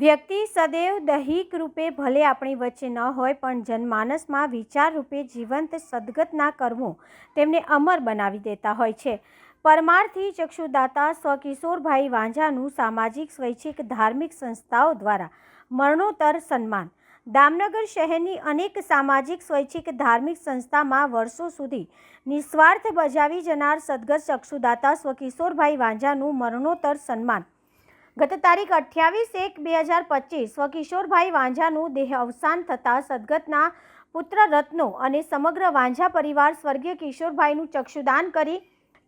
વ્યક્તિ સદૈવ દૈહિક રૂપે ભલે આપણી વચ્ચે ન હોય, પણ જનમાનસમાં વિચાર રૂપે જીવંત સદગતના કર્મો તેમને અમર બનાવી દેતા હોય છે. પરમાર્થી ચક્ષુદાતા સ્વકિશોરભાઈ વાંઝાનું સામાજિક, સ્વૈચ્છિક, ધાર્મિક સંસ્થાઓ દ્વારા મરણોત્તર સન્માન. દામનગર શહેરની અનેક સામાજિક, સ્વૈચ્છિક, ધાર્મિક સંસ્થામાં વર્ષો સુધી નિસ્વાર્થ બજાવી જનાર સદગત ચક્ષુદાતા સ્વકિશોરભાઈ વાંઝાનું મરણોત્તર સન્માન. ગત તારીખ અઠ્યાવીસ એક બે હજાર પચીસ સ્વકિશોરભાઈ વાંઝાનું દેહ અવસાન થતાં સદગતના પુત્ર રત્નો અને સમગ્ર વાંઝા પરિવાર સ્વર્ગીય કિશોરભાઈનું ચક્ષુદાન કરી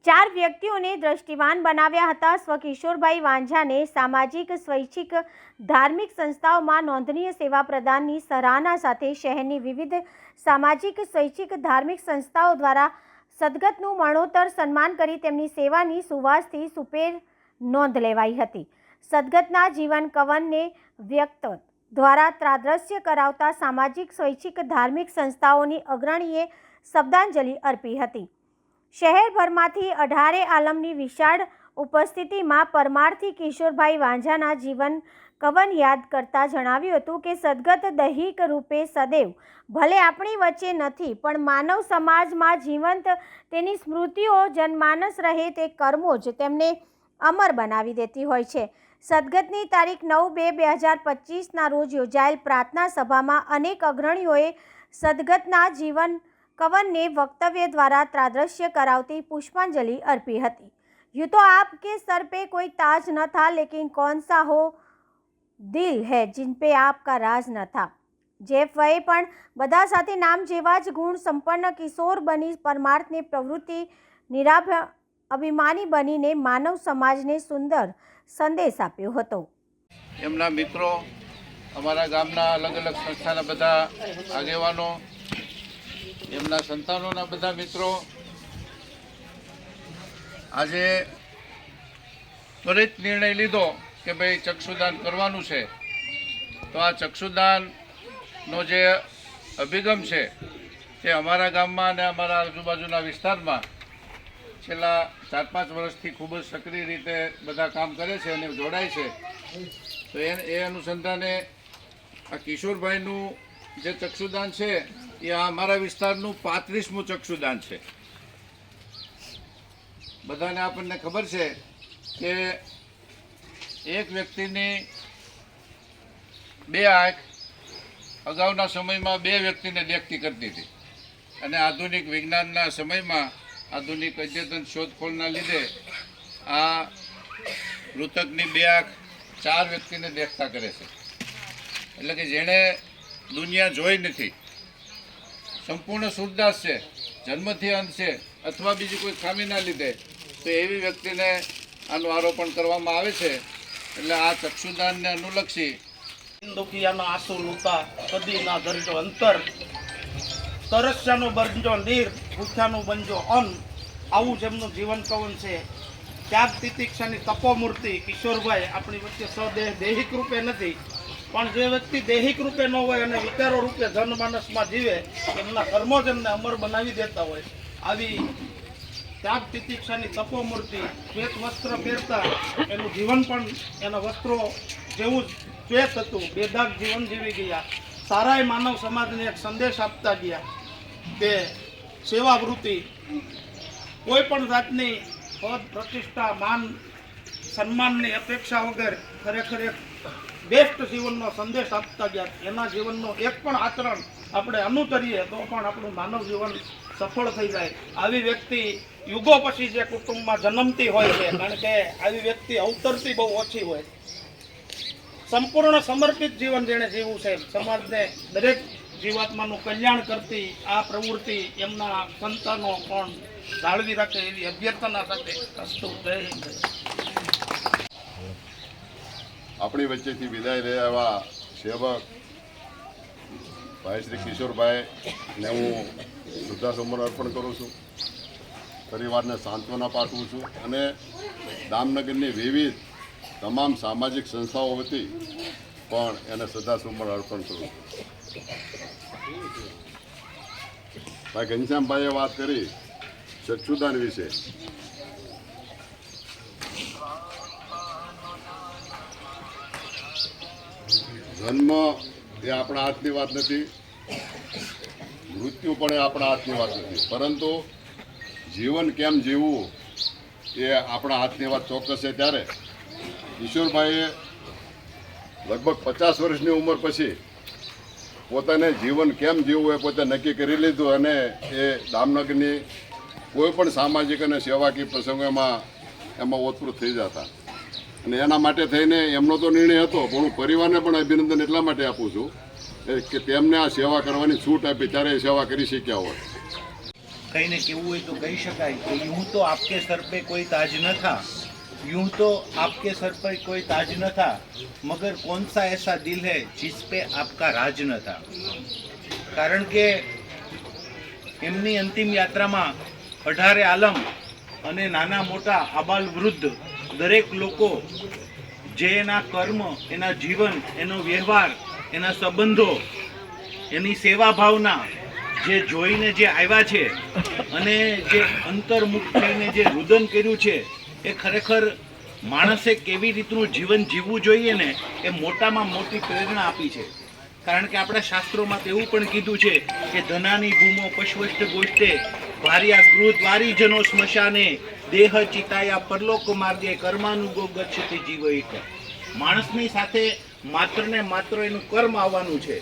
ચાર વ્યક્તિઓને દ્રષ્ટિવાન બનાવ્યા હતા. સ્વકિશોરભાઈ વાંઝાને સામાજિક, સ્વૈચ્છિક, ધાર્મિક સંસ્થાઓમાં નોંધનીય સેવા પ્રદાનની સરાહના સાથે શહેરની વિવિધ સામાજિક, સ્વૈચ્છિક, ધાર્મિક સંસ્થાઓ દ્વારા સદગતનું મરણોત્તર સન્માન કરી તેમની સેવાની સુવાસથી સુપેર નોંધ લેવાઈ હતી. સદગતના જીવન કવનને વ્યક્ત દ્વારા ત્રાદ્રશ્ય કરાવતા સામાજિક, સ્વૈચ્છિક, ધાર્મિક સંસ્થાઓની અગ્રણીએ શબ્દાંજલિ અર્પી હતી. શહેરભરમાંથી અઢારે આલમની વિશાળ ઉપસ્થિતિમાં પરમારથી કિશોરભાઈ વાંઝાના જીવન કવન યાદ કરતા જણાવ્યું હતું કે, સદગત દૈહિક રૂપે સદૈવ, ભલે આપણી વચ્ચે નથી, પણ માનવ સમાજમાં જીવંત તેની સ્મૃતિઓ, જનમાનસ રહે તે કર્મો જ તેમને અમર બનાવી દેતી હોય છે. સદગતની તારીખ નવ બે બે હજાર પચીસના રોજ યોજાયેલ પ્રાર્થના સભામાં અનેક અગ્રણીઓએ સદગતના જીવન કવનને વક્તવ્ય દ્વારા ત્રાદ્રશ્ય કરાવતી પુષ્પાંજલિ અર્પી હતી. યુ તો આપકે સર પે કોઈ તાજ ન થા, લેકિન કોન સા હો દિલ હૈ જિન પે આપકા રાજ ન થા? જેફએ પણ બધા સાથે નામ જેવા જ ગુણ સંપન્ન કિશોર બની પરમાર્થની પ્રવૃત્તિ નિરાભ અભિમાની બનીને માનવ સમાજને સુંદર સંદેશ આપ્યો હતો. એમના મિત્રો, અમારા ગામના અલગ અલગ સંસ્થાના બધા આગેવાનો, એમના સંતાનોના બધા મિત્રો, આજે ત્વરિત નિર્ણય લીધો કે ભાઈ ચક્ષુદાન કરવાનું છે. તો આ ચક્ષુદાનનો જે અભિગમ છે તે અમારા ગામમાં અને અમારા આજુબાજુના વિસ્તારમાં છેલ્લા ચાર પાંચ વર્ષથી ખૂબ જ સક્રિય રીતે બધા કામ કરે છે અને જોડાય છે. તો એ એ અનુસંધાને આ કિશોરભાઈનું જે ચક્ષુદાન છે, એ આ અમારા વિસ્તારનું પાંત્રીસમું ચક્ષુદાન છે. બધાને આપણને ખબર છે કે એક વ્યક્તિની બે આંખ અગાઉના સમયમાં બે વ્યક્તિને દેખતી કરતી હતી. અને આધુનિક વિજ્ઞાનના સમયમાં આધુનિક અદ્યતન શોધખોળના લીધે આ મૃતકની બે આંખ ચાર વ્યક્તિને દેખતા કરે છે. એટલે કે જેણે દુનિયા જોઈ નથી. સંપૂર્ણ સુરદાસ છે જન્મથી અંત છે, અથવા બીજી કોઈ ખામીના લીધે, તો એવી વ્યક્તિને આનું આરોપણ કરવામાં આવે છે. એટલે આ ચક્ષુદાનને અનુલક્ષી દુખિયાનો આંસુ લૂતા કદી ના ધરજો અંતર, તરસ્યાનો બરજો નીર ભૂખ્યાનું બનજો. અન્ન આવું જ એમનું જીવન કવન છે, ત્યાગ તિતિક્ષાની તપોમૂર્તિ કિશોરભાઈ આપણી વચ્ચે સદેહ દૈહિક રૂપે નથી, પણ જે વ્યક્તિ દૈહિક રૂપે ન હોય અને વિચારો રૂપે જનમાનસમાં જીવે, એમના કર્મો જ એમને અમર બનાવી દેતા હોય. આવી ત્યાગ તિતિક્ષાની તપોમૂર્તિ, શ્વેત વસ્ત્ર પહેરતા, એનું જીવન પણ એના વસ્ત્રો જેવું જ શ્વેત હતું, બેદાગ જીવન જીવી ગયા. સારાય માનવ સમાજને એક સંદેશ આપતા ગયા સેવાવૃત્તિ કોઈ પણ જાતની પદ, પ્રતિષ્ઠા, માન, સન્માનની અપેક્ષા વગર ખરેખર એક બેસ્ટ જીવનનો સંદેશ આપતા ગયા. એના જીવનનો એક પણ આચરણ આપણે અનુતરીએ તો પણ આપણું માનવ જીવન સફળ થઈ જાય. આવી વ્યક્તિ યુગો પછી જે કુટુંબમાં જન્મતી હોય છે, કારણ કે આવી વ્યક્તિ અવતરતી બહુ ઓછી હોય. સંપૂર્ણ સમર્પિત જીવન જેણે જીવવું છે. સમાજને દરેક જીવાત્માનું કલ્યાણ કરતી આ પ્રવૃત્તિ એમના સંતાનો પણ જાળવી રાખે એવી અભ્યર્થના સાથે આપણી વચ્ચેથી વિદાય રહ્યા એવા સેવક ભાઈ શ્રી કિશોરભાઈ ને હું શ્રદ્ધાસુમન અર્પણ કરું છું. પરિવારને સાંત્વના પાઠવું છું અને દામનગરની વિવિધ તમામ સામાજિક સંસ્થાઓ વતી પણ એને શ્રદ્ધાસુમન અર્પણ કરું છું. ભાઈ ઘનશ્યામભાઈએ વાત કરી સચ્છુદાન વિશે. જન્મ એ આપણા હાથની વાત નથી, મૃત્યુ પણ એ આપણા હાથની વાત નથી. પરંતુ જીવન કેમ જીવવું એ આપણા હાથની વાત ચોક્કસ છે ત્યારે. કિશોરભાઈએ લગભગ પચાસ વર્ષની ઉંમર પછી પોતાને જીવન કેમ જીવવું એ પોતે નક્કી કરી લીધું અને એ દામનગરની કોઈ પણ સામાજિક અને સેવાકીય પ્રસંગોમાં એમાં ઓતપ્રોત થઈ જતા. અને એના માટે થઈને એમનો તો નિર્ણય હતો, પણ હું પરિવારને પણ અભિનંદન એટલા માટે આપું છું કે તેમને આ સેવા કરવાની છૂટ આપી, ત્યારે એ સેવા કરી શક્યા હોય. કઈને કેવું હોય તો કહી શકાય કે યું તો આપકે સર પે કોઈ તાજ ન થા. यूं तो आपके सर पर कोई ताज न था मगर कौन सा ऐसा दिल है जिस पे आपका राज न था કારણ કે એમની અંતિમ યાત્રામાં અઢારે આલમ અને નાના મોટા આબાલ વૃદ્ધ દરેક લોકો જે એના કર્મ એના જીવન એનો વ્યવહાર એના સંબંધો એની સેવા ભાવના જે જોઈને જે આવ્યા છે અને જે અંતર્મુખ થઈને જે રુદન કર્યું છે એ ખરેખર માણસે કેવી રીતનું જીવન જીવવું જોઈએ ને એ મોટામાં મોટી પ્રેરણા આપી છે. કારણ કે આપણા શાસ્ત્રોમાં એવું પણ કીધું છે કે ધનાની ભૂમો પશ્વષ્ટ ગોષ્ઠે ભાર્યા ગૃહ વારીજનો સ્મશાને, દેહ ચિતાયા પરલોક માર્ગે કર્માનુગો ગચ્છતિ જીવ એક માણસની સાથે માત્ર ને માત્ર એનું કર્મ આવવાનું છે.